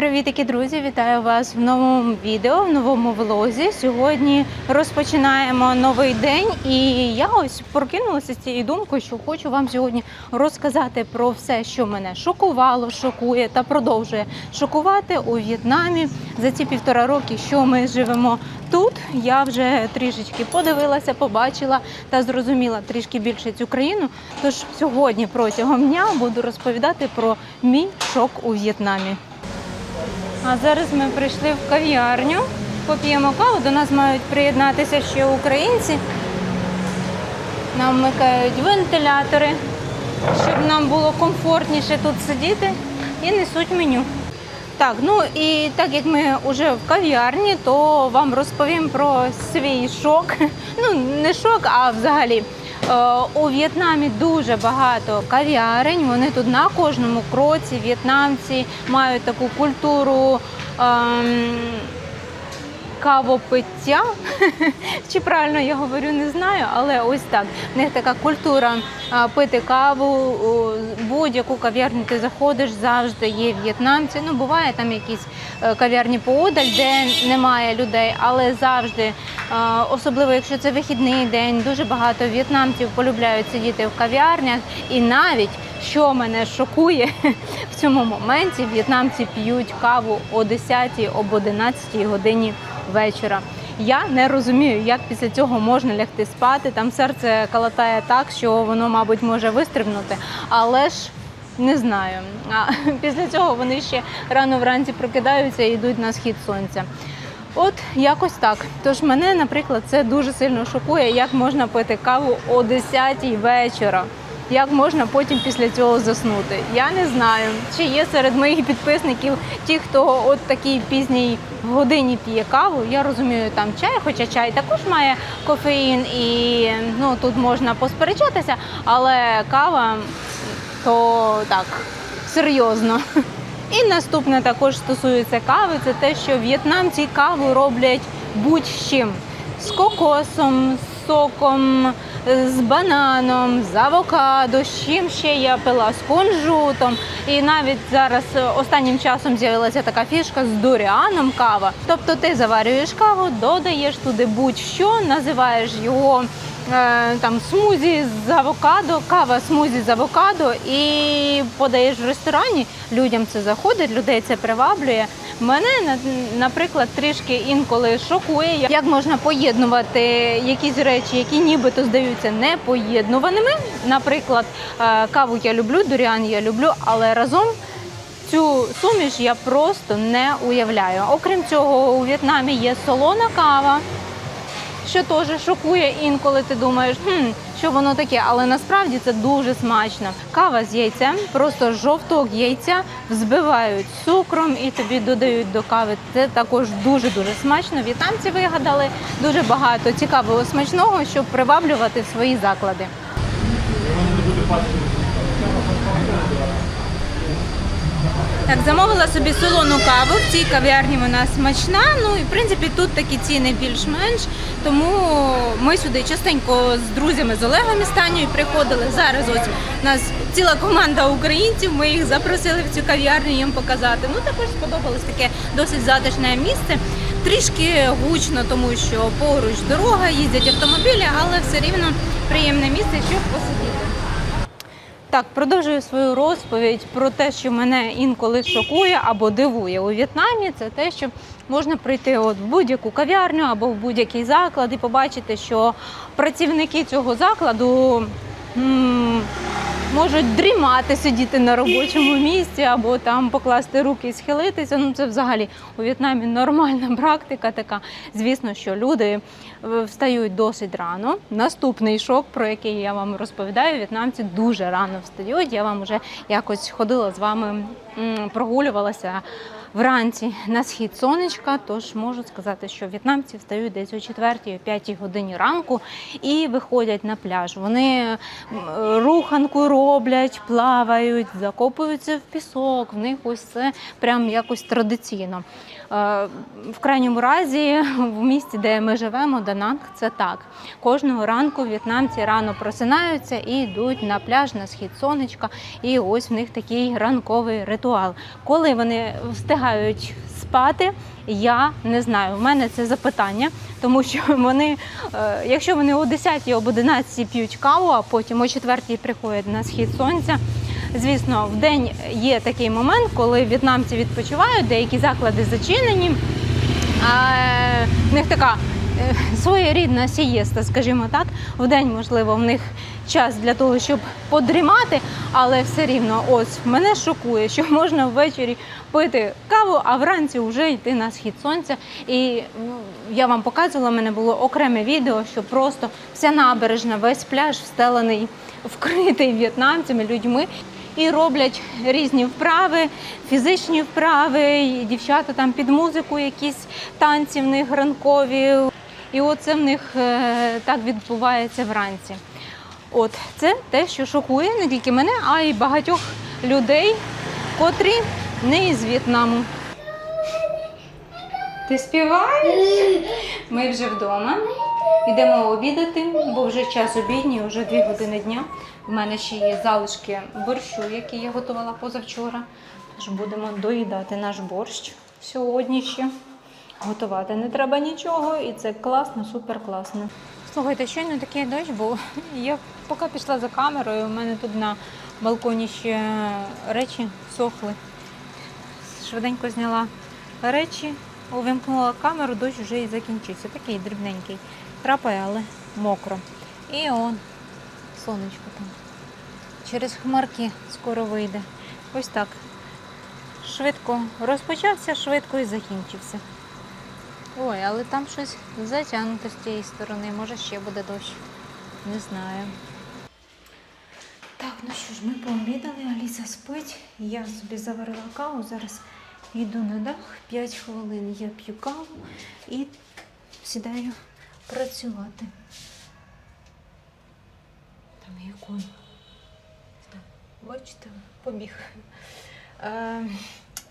Привітики, друзі! Вітаю вас в новому відео, в новому влозі. Сьогодні розпочинаємо новий день, і я ось прокинулася з цією думкою, що хочу вам сьогодні розказати про все, що мене шокувало, шокує та продовжує шокувати у В'єтнамі за ці півтора роки, що ми живемо тут. Я вже трішечки подивилася, побачила та зрозуміла трішки більше цю країну. Тож сьогодні протягом дня буду розповідати про мій шок у В'єтнамі. А зараз ми прийшли в кав'ярню, поп'ємо каву. До нас мають приєднатися ще українці. Нам вмикають вентилятори, щоб нам було комфортніше тут сидіти і несуть меню. Так, ну і так як ми вже в кав'ярні, то вам розповім про свій шок. Ну, не шок, а взагалі. Е, У В'єтнамі дуже багато кав'ярень. Вони тут на кожному кроці. В'єтнамці мають таку культуру. ем, Кавопиття, чи правильно я говорю, не знаю, але ось так. В них така культура пити каву. Будь-яку кав'ярню ти заходиш, завжди є в'єтнамці. Ну, буває там якісь е, кав'ярні поодаль, де немає людей, але завжди, особливо якщо це вихідний день, дуже багато в'єтнамців полюбляють сидіти в кав'ярнях. І навіть що мене шокує в цьому моменті, в'єтнамці п'ють каву о 10 об 11 годині вечора. Я не розумію, як після цього можна лягти спати. Там серце калатає так, що воно, мабуть, може вистрибнути, але ж не знаю. А після цього вони ще рано вранці прокидаються і йдуть на схід сонця. От якось так. Тож мене, наприклад, це дуже сильно шокує, як можна пити каву о 10 вечора. Як можна потім після цього заснути? Я не знаю, чи є серед моїх підписників ті, хто от такій пізній годині п'є каву. Я розумію, там чай, хоча чай також має кофеїн, і ну тут можна посперечатися, але кава то так серйозно. І наступне також стосується кави, це те, що в'єтнамці каву роблять будь-чим з кокосом, з соком, з бананом, з авокадо, з чим ще я пила з кунжутом. І навіть зараз е, останнім часом з'явилася така фішка з дуріаном кава. Тобто ти заварюєш каву, додаєш туди будь-що, називаєш його е, там смузі з авокадо, кава смузі з авокадо і подаєш в ресторані. Людям це заходить, людей це приваблює. Мене на- наприклад трішки інколи шокує, як можна поєднувати якісь речі, які нібито здаються непоєднуваними. Наприклад, е, каву я люблю, дуріан я люблю, але разом Цю суміш я просто не уявляю. Окрім цього, у В'єтнамі є солона кава, що теж шокує інколи ти думаєш, хм, що воно таке, але насправді це дуже смачно. Кава з яйцем, просто жовток яйця взбивають цукром і тобі додають до кави. Це також дуже дуже смачно. В'єтнамці вигадали дуже багато цікавого смачного, щоб приваблювати свої заклади. Так, замовила собі солону каву. В цій кав'ярні вона смачна. Ну і в принципі тут такі ціни більш-менш. Тому ми сюди частенько з друзями з Олегом і приходили. Зараз ось у нас ціла команда українців. Ми їх запросили в цю кав'ярню їм показати. Ну також сподобалось таке досить затишне місце. Трішки гучно, тому що поруч дорога, їздять автомобілі, але все рівно приємне місце, щоб посидіти. Так, продовжую свою розповідь про те, що мене інколи шокує або дивує у В'єтнамі. Це те, що можна прийти от в будь-яку кав'ярню або в будь-який заклад і побачити, що працівники цього закладу. м, Можуть дрімати, сидіти на робочому місці або там покласти руки і схилитися. Ну це взагалі у В'єтнамі нормальна практика така. Звісно, що люди е, встають досить рано. Наступний шок, про який я вам розповідаю, в'єтнамці дуже рано встають. Я вам вже якось ходила з вами, прогулювалася вранці на схід сонечка. Тож можу сказати, що в'єтнамці встають десь о 4-5 годині ранку і виходять на пляж. Вони руханку роблять, плавають, закопуються в пісок. В них ось це прям якось традиційно. Е, В крайньому разі, в місті, де ми живемо, Дананг, це так. Кожного ранку в'єтнамці рано просинаються і йдуть на пляж на схід сонечка. І ось в них такий ранковий ритуал. Коли вони встигають спати, я не знаю. У мене це запитання, тому що вони, е, якщо вони о 10 об 11 п'ють каву, а потім о 4 приходять на схід сонця. Звісно, в день є такий момент, коли в'єтнамці відпочивають, деякі заклади зачинені. А в них така е, своєрідна сієста, скажімо так. В день, можливо, в них час для того, щоб подрімати, але все рівно, ось мене шокує, що можна ввечері пити каву, а вранці вже йти на схід сонця. І ну, я вам показувала, в мене було окреме відео, що просто вся набережна, весь пляж встелений, вкритий в'єтнамцями, людьми. І роблять різні вправи, фізичні вправи, і дівчата там під музику, якісь танці в них ранкові. І оце в них е, так відбувається вранці. От це те, що шокує не тільки мене, а й багатьох людей, котрі не із В'єтнаму. Ти співаєш? Ми вже вдома. Йдемо обідати, бо вже час обідній, вже дві години дня. У мене ще є залишки борщу, який я готувала позавчора. Тож будемо доїдати наш борщ сьогодні ще. Готувати не треба нічого, і це класно, супер класно. Слухайте, щойно такий дощ був. Я поки пішла за камерою, у мене тут на балконі ще речі сохли. Швиденько зняла речі, увімкнула камеру, дощ вже і закінчився. Такий дрібненький. Трапає, але мокро. І он, сонечко там. Через хмарки скоро вийде. Ось так. Швидко розпочався, швидко і закінчився. Ой, але там щось затягнуто з тієї сторони. Може ще буде дощ. Не знаю. Так, ну що ж, ми пообідали, Аліса спить. Я собі заварила каву. Зараз йду на дах. 5 хвилин я п'ю каву і сідаю працювати. Там є конь. Бачите, побіг. Е,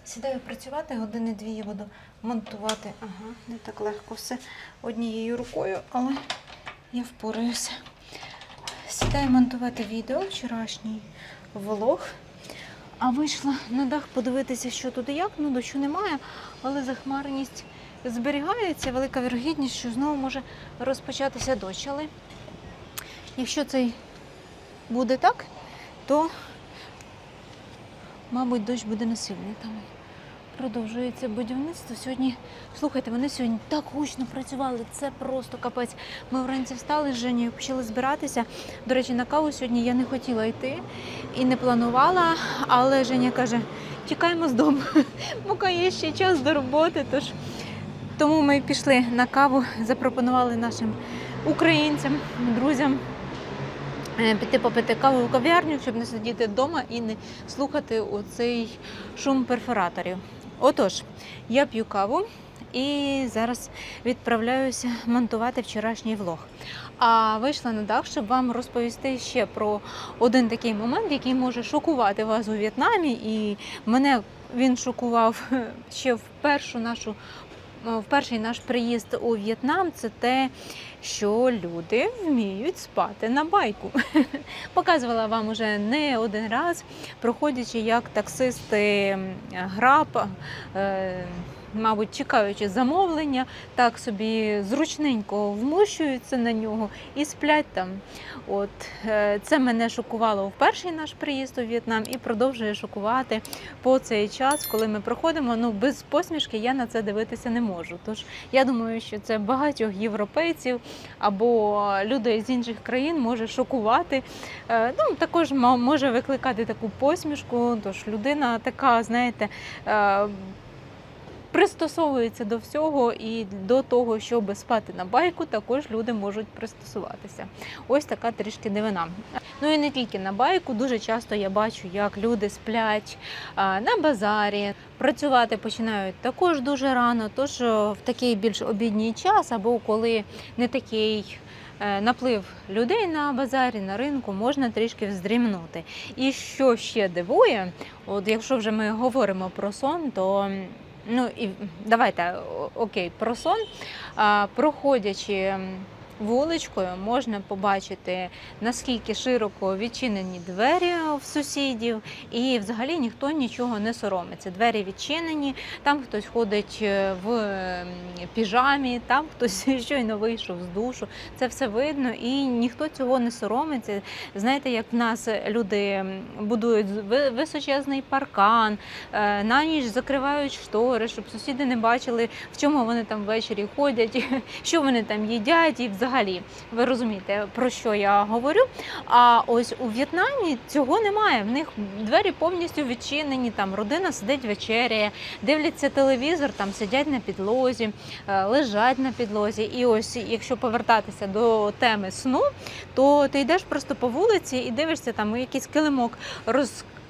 сідаю працювати, години дві я буду монтувати. Ага, не так легко все однією рукою, але я впораюся. Сідаю монтувати відео вчорашній влог. А вийшла на дах подивитися, що тут і як. Ну, дощу немає, але захмареність зберігається. Велика вірогідність, що знову може розпочатися дощ. Але якщо це буде так, то, мабуть, дощ буде. Там продовжується будівництво. Сьогодні, слухайте, вони сьогодні так гучно працювали. Це просто капець. Ми вранці встали з Женєю, почали збиратися. До речі, на каву сьогодні я не хотіла йти і не планувала, але Женя каже: тікаємо з дому, поки є ще час до роботи. Тож тому ми пішли на каву, запропонували нашим українцям, друзям. Е, Піти попити каву в кав'ярню, щоб не сидіти вдома і не слухати оцей шум перфораторів. Отож, я п'ю каву і зараз відправляюся монтувати вчорашній влог. А вийшла на дах, щоб вам розповісти ще про один такий момент, який може шокувати вас у В'єтнамі. І мене він шокував ще в першу нашу. В перший наш приїзд у В'єтнам це те, що люди вміють спати на байку. Показувала вам уже не один раз, проходячи як таксисти граб, е, мабуть, чекаючи замовлення, так собі зручненько вмощуються на нього і сплять там. От е, це мене шокувало в перший наш приїзд у В'єтнам і продовжує шокувати по цей час, коли ми проходимо. Ну без посмішки я на це дивитися не можу. Тож я думаю, що це багатьох європейців або людей з інших країн може шокувати. Е, Ну також може викликати таку посмішку. Тож людина така, знаєте. Е, Пристосовується до всього і до того, щоб спати на байку, також люди можуть пристосуватися. Ось така трішки дивина. Ну і не тільки на байку. Дуже часто я бачу, як люди сплять на базарі. Працювати починають також дуже рано, тож в такий більш обідній час, або коли не такий. е, Наплив людей на базарі, на ринку можна трішки вздрімнути. І що ще дивує, от якщо вже ми говоримо про сон, то ну і давайте окей, про сон. Проходячи вуличкою можна побачити, наскільки широко відчинені двері в сусідів, і взагалі ніхто нічого не соромиться. Двері відчинені, там хтось ходить е, в піжамі, там хтось щойно вийшов з душу. Це все видно, і ніхто цього не соромиться. Знаєте, як в нас люди будують височезний паркан, е, на ніч закривають штори, щоб сусіди не бачили, в чому вони там ввечері ходять, що вони там їдять, і взагалі ви розумієте, про що я говорю. А ось у В'єтнамі цього немає. В них двері повністю відчинені. Там родина сидить вечеряє, дивляться телевізор, там сидять на підлозі, е, лежать на підлозі. І ось, якщо повертатися до теми сну, то ти йдеш просто по вулиці і дивишся, там якийсь килимок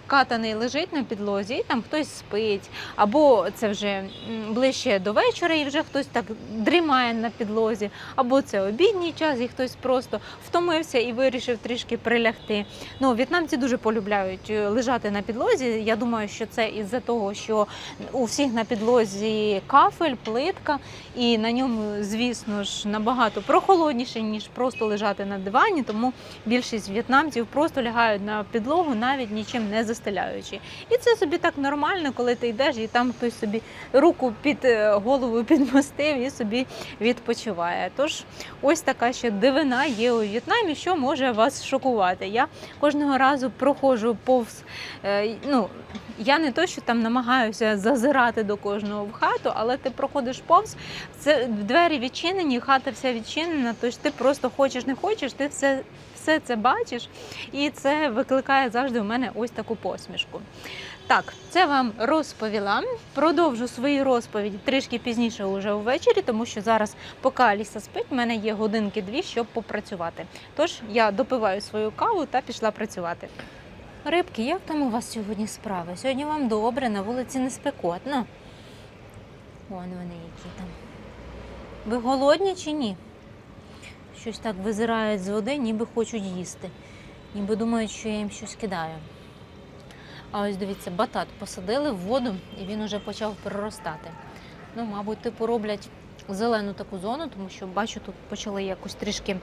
розкатаний лежить на підлозі, і там хтось спить. Або це вже ближче до вечора, і вже хтось так дрімає на підлозі, або це обідній час, і хтось просто втомився і вирішив трішки прилягти. Ну, в'єтнамці дуже полюбляють е, лежати на підлозі. Я думаю, що це із-за того, що у всіх на підлозі кафель, плитка, і на ньому, звісно ж, набагато прохолодніше, ніж просто лежати на дивані. Тому більшість в'єтнамців просто лягають на підлогу, навіть нічим не застеляючи. І це собі так нормально, коли ти йдеш, і там хтось собі руку під е, голову підмостив і собі відпочиває. Тож ось така ще дивина є у В'єтнамі, що може вас шокувати. Я кожного разу проходжу повз. е, Ну, я не то, що там намагаюся зазирати до кожного в хату, але ти проходиш повз, це двері відчинені, хата вся відчинена, тож ти просто хочеш, не хочеш, ти все, все це бачиш, і це викликає завжди у мене ось таку посмішку. Так, це вам розповіла. Продовжу свої розповіді трішки пізніше уже увечері, тому що зараз, поки Аліса спить, в мене є годинки-дві, щоб попрацювати. Тож я допиваю свою каву та пішла працювати. Рибки, як там у вас сьогодні справи? Сьогодні вам добре, на вулиці не спекотно. Вон вони які там. Ви голодні чи ні? Щось так визирають з води, ніби хочуть їсти. Ніби думають, що я їм щось кидаю. А ось дивіться, батат посадили в воду і він уже почав переростати. Ну, мабуть, типу роблять зелену таку зону, тому що бачу, тут почали якось трішки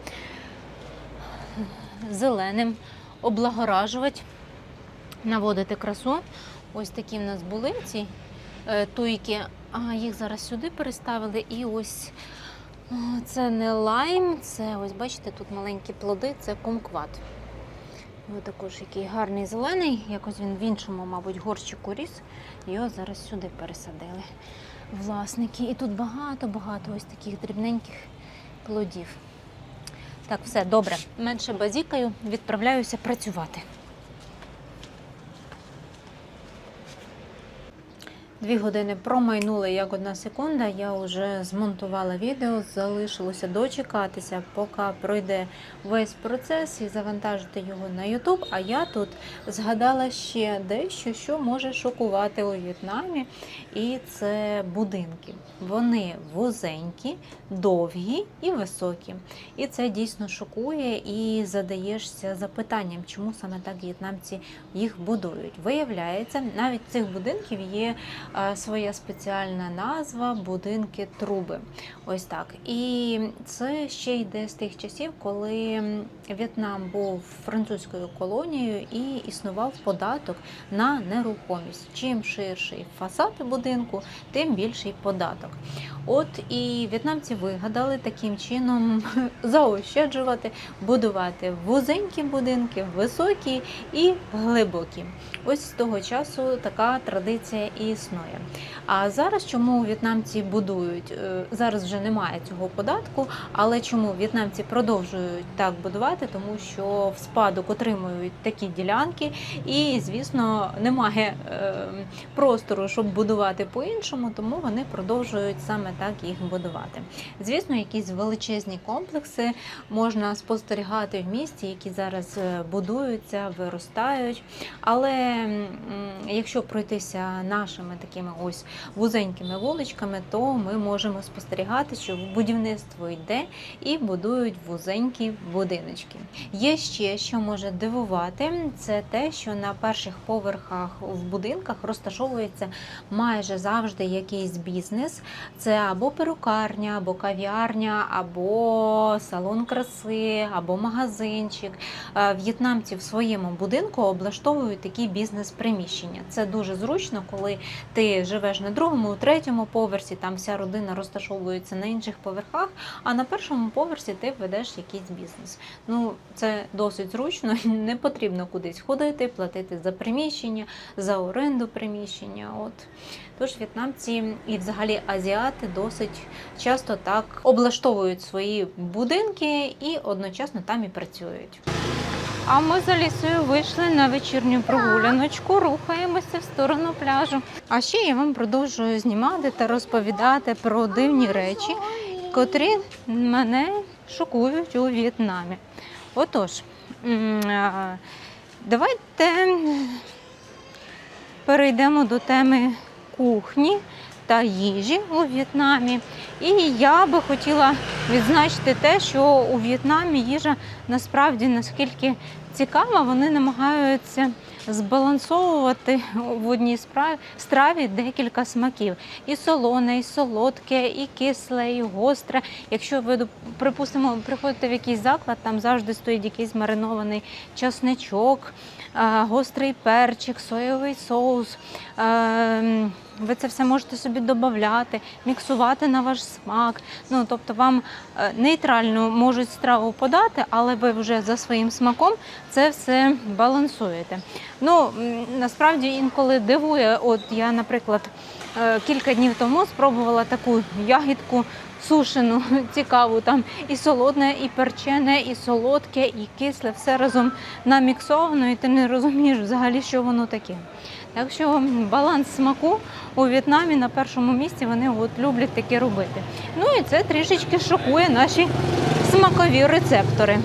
зеленим облагоражувати, наводити красу. Ось такі в нас були ці е, туйки, а їх зараз сюди переставили. І ось це не лайм, це ось бачите, тут маленькі плоди, це кумкват. Ось також який гарний зелений, якось він в іншому, мабуть, горщику ріс. Його зараз сюди пересадили власники. І тут багато-багато ось таких дрібненьких плодів. Так, все добре. Менше базікаю, відправляюся працювати. Дві години промайнули як одна секунда. Я вже змонтувала відео, залишилося дочекатися, поки пройде весь процес і завантажити його на YouTube. А я тут згадала ще дещо, що може шокувати у В'єтнамі, і це будинки. Вони вузенькі, довгі і високі. І це дійсно шокує і задаєшся запитанням, чому саме так в'єтнамці їх будують. Виявляється, навіть цих будинків є своя спеціальна назва будинки труби. Ось так. І це ще йде з тих часів, коли В'єтнам був французькою колонією і існував податок на нерухомість. Чим ширший фасад будинку, тим більший податок. От і в'єтнамці вигадали таким чином заощаджувати, будувати вузенькі будинки, високі і глибокі. Ось з того часу така традиція існує. А зараз чому в'єтнамці будують? Е, Зараз вже немає цього податку, але чому в'єтнамці продовжують так будувати? Тому що в спадок отримують такі ділянки, і звісно немає е, простору, щоб будувати по-іншому, тому вони продовжують саме так їх будувати. Звісно, якісь величезні комплекси можна спостерігати в місті, які зараз е, будуються, виростають. Але якщо пройтися нашими такими ось вузенькими вуличками, то ми можемо спостерігати, що будівництво йде і будують вузенькі будиночки. Є ще що може дивувати, це те, що на перших поверхах в будинках розташовується майже завжди якийсь бізнес. Це або перукарня, або кав'ярня, або салон краси, або магазинчик. Е, В'єтнамці в своєму будинку облаштовують такі бізнес-приміщення. Це дуже зручно, коли ти живеш на другому, третьому поверсі, там вся родина розташовується на інших поверхах, а на першому поверсі ти ведеш якийсь бізнес. Ну, це досить зручно, не потрібно кудись ходити, платити за приміщення, за оренду приміщення. От. Тож в'єтнамці і взагалі азіати досить часто так облаштовують свої будинки і одночасно там і працюють. А ми за лісою вийшли на вечірню прогуляночку, рухаємося в сторону пляжу. А ще я вам продовжую знімати та розповідати про дивні речі, котрі мене шокують у В'єтнамі. Отож, давайте перейдемо до теми кухні та їжі у В'єтнамі. І я би хотіла відзначити те, що у В'єтнамі їжа насправді наскільки цікава, вони намагаються збалансовувати в одній страві декілька смаків: і солоне, і солодке, і кисле, і гостре. Якщо ви припустимо, приходите в якийсь заклад, там завжди стоїть якийсь маринований часничок, е, гострий перчик, соєвий соус. Ви це все можете собі додати, міксувати на ваш смак. Ну тобто вам е, нейтрально можуть страву подати, але ви вже за своїм смаком це все балансуєте. Ну насправді інколи дивує. От я, наприклад, е, кілька днів тому спробувала таку ягідку сушену, цікаву. Там і солодне, і перчене, і солодке, і кисле, все разом наміксовано, і ти не розумієш взагалі, що воно таке. Так що баланс смаку у В'єтнамі на першому місці вони от люблять таке робити. Ну і це трішечки шокує наші смакові рецептори.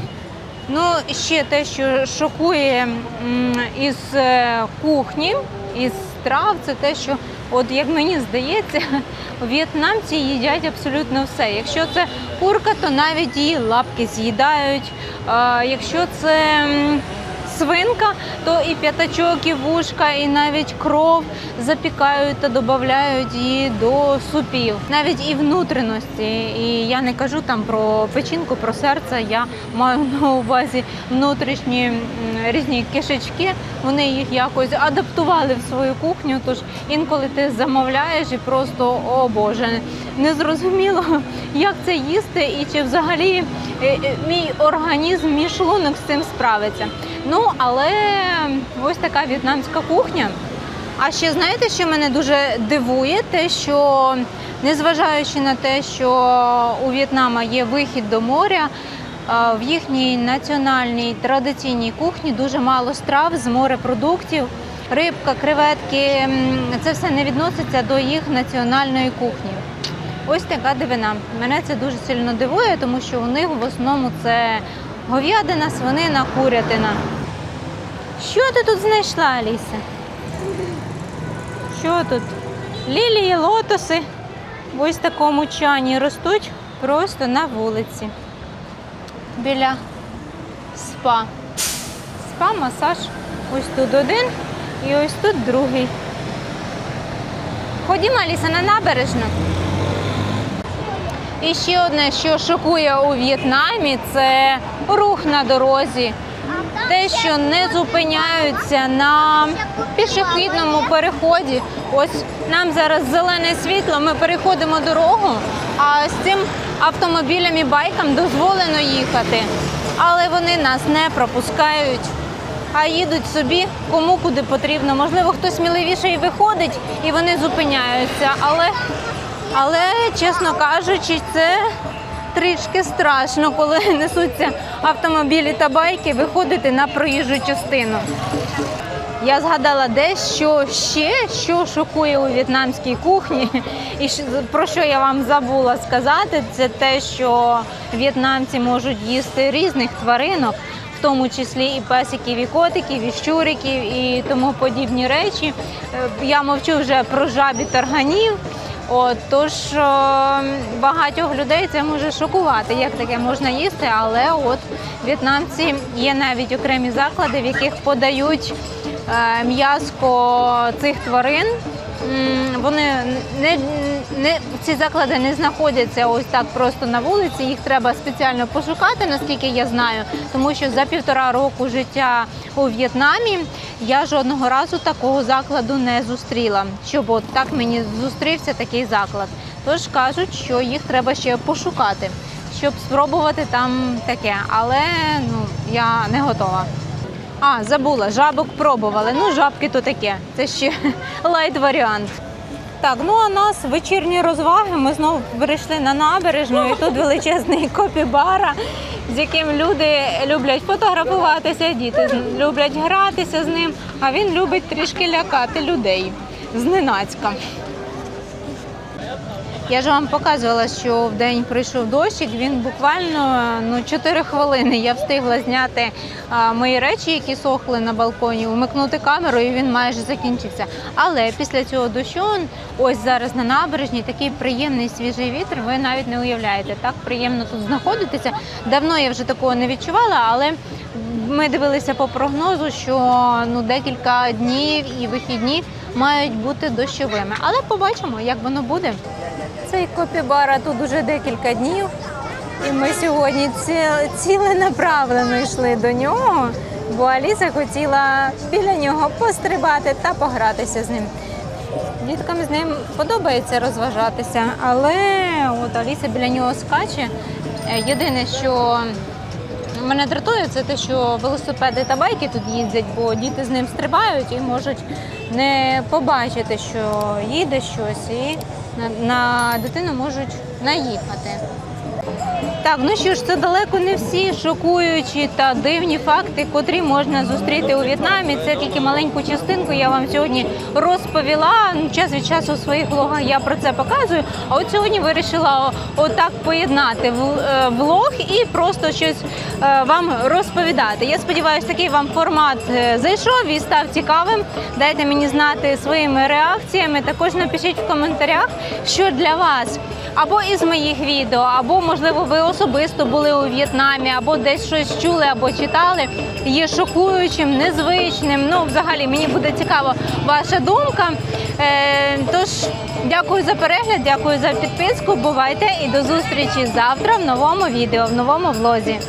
Ну, ще те, що шокує із е, кухні, із страв, це те, що, от як мені здається, в'єтнамці їдять абсолютно все. Якщо це курка, то навіть її лапки з'їдають. Якщо це свинка, то і п'ятачок, і вушка, і навіть кров запікають та додають її до супів, навіть і внутрішності. І я не кажу там про печінку, про серце. Я маю на увазі внутрішні різні кишечки. Вони їх якось адаптували в свою кухню. Тож інколи ти замовляєш і просто о Боже, не зрозуміло, як це їсти, і чи взагалі е, е, мій організм, мій шлунок з цим справиться. Ну але ось така в'єтнамська кухня. А ще знаєте, що мене дуже дивує, те, що незважаючи на те, що у В'єтнама є вихід до моря, в їхній національній традиційній кухні дуже мало страв з морепродуктів, рибка, креветки. Це все не відноситься до їх національної кухні. Ось така дивина. Мене це дуже сильно дивує, тому що у них в основному це говядина, свинина, курятина. Що ти тут знайшла, Аліса? Що тут? Лілії, лотоси в ось такому чані ростуть просто на вулиці. Біля спа. Спа, масаж. Ось тут один і ось тут другий. Ходімо, Аліса, на набережну. І ще одне, що шокує у В'єтнамі, це рух на дорозі. Те, що не зупиняються на пішохідному переході. Ось нам зараз зелене світло, ми переходимо дорогу, а з цим автомобілям і байкам дозволено їхати. Але вони нас не пропускають, а їдуть собі кому куди потрібно. Можливо, хтось сміливіше і виходить, і вони зупиняються. Але але, чесно кажучи, це трішки страшно, коли несуться автомобілі та байки, виходити на проїжджу частину. Я згадала десь, що ще що шокує у в'єтнамській кухні, і про що я вам забула сказати, це те, що в'єтнамці можуть їсти різних тваринок, в тому числі і песиків, і котиків, і щуриків, і тому подібні речі. Е, Я мовчу вже про жабі тарганів. От, тож е, багатьох людей це може шокувати, як таке можна їсти, але от в'єтнамці є навіть окремі заклади, в яких подають е, м'язко цих тварин вони не, не ці заклади не знаходяться ось так просто на вулиці. Їх треба спеціально пошукати, наскільки я знаю, тому що за півтора року життя у В'єтнамі я жодного разу такого закладу не зустріла. Щоб от так мені зустрівся такий заклад. Тож кажуть, що їх треба ще пошукати, щоб спробувати там таке. Але ну я не готова. А, забула, жабок пробували. Ну, жабки то таке. Це ще лайт варіант. Так, ну а нас вечірні розваги. Ми знову перейшли на набережну, і тут величезний копібара, з яким люди люблять фотографуватися, діти люблять гратися з ним, а він любить трішки лякати людей зненацька. Я ж вам показувала, що в день прийшов дощик. Він буквально ну 4 хвилини. Я встигла зняти мої речі, які сохли на балконі, умикнути камеру, і він майже закінчився. Але після цього дощу, ось зараз на набережні, такий приємний свіжий вітер. Ви навіть не уявляєте. Так приємно тут знаходитися. Давно я вже такого не відчувала, але ми дивилися по прогнозу, що ну декілька днів і вихідні мають бути дощовими. Але побачимо, як воно буде. Цей копібара тут уже декілька днів, і ми сьогодні ці- ціленаправлено йшли до нього, бо Аліса хотіла біля нього пострибати та погратися з ним. Діткам з ним подобається розважатися, але от Аліса біля нього скаче. Е, Єдине, що мене дратує, це те, що велосипеди та байки тут їздять, бо діти з ним стрибають і можуть не побачити, що їде щось, і на, на дитину можуть наїхати. Так, ну що ж, це далеко не всі шокуючі та дивні факти, котрі можна зустріти у В'єтнамі. Це тільки маленьку частинку я вам сьогодні розповіла. Ну, Час від часу у своїх влогах я про це показую. А от сьогодні вирішила отак поєднати е, влог і просто щось е, вам розповідати. Я сподіваюся, такий вам формат е, зайшов і став цікавим. Дайте мені знати своїми реакціями. Також напишіть в коментарях, що для вас або із моїх відео, або можливо ви особисто були у В'єтнамі, або десь щось чули або читали. Є шокуючим, незвичним. Ну, взагалі, мені буде цікава ваша думка. Е, тож, дякую за перегляд, дякую за підписку. Бувайте і до зустрічі завтра в новому відео, в новому влозі.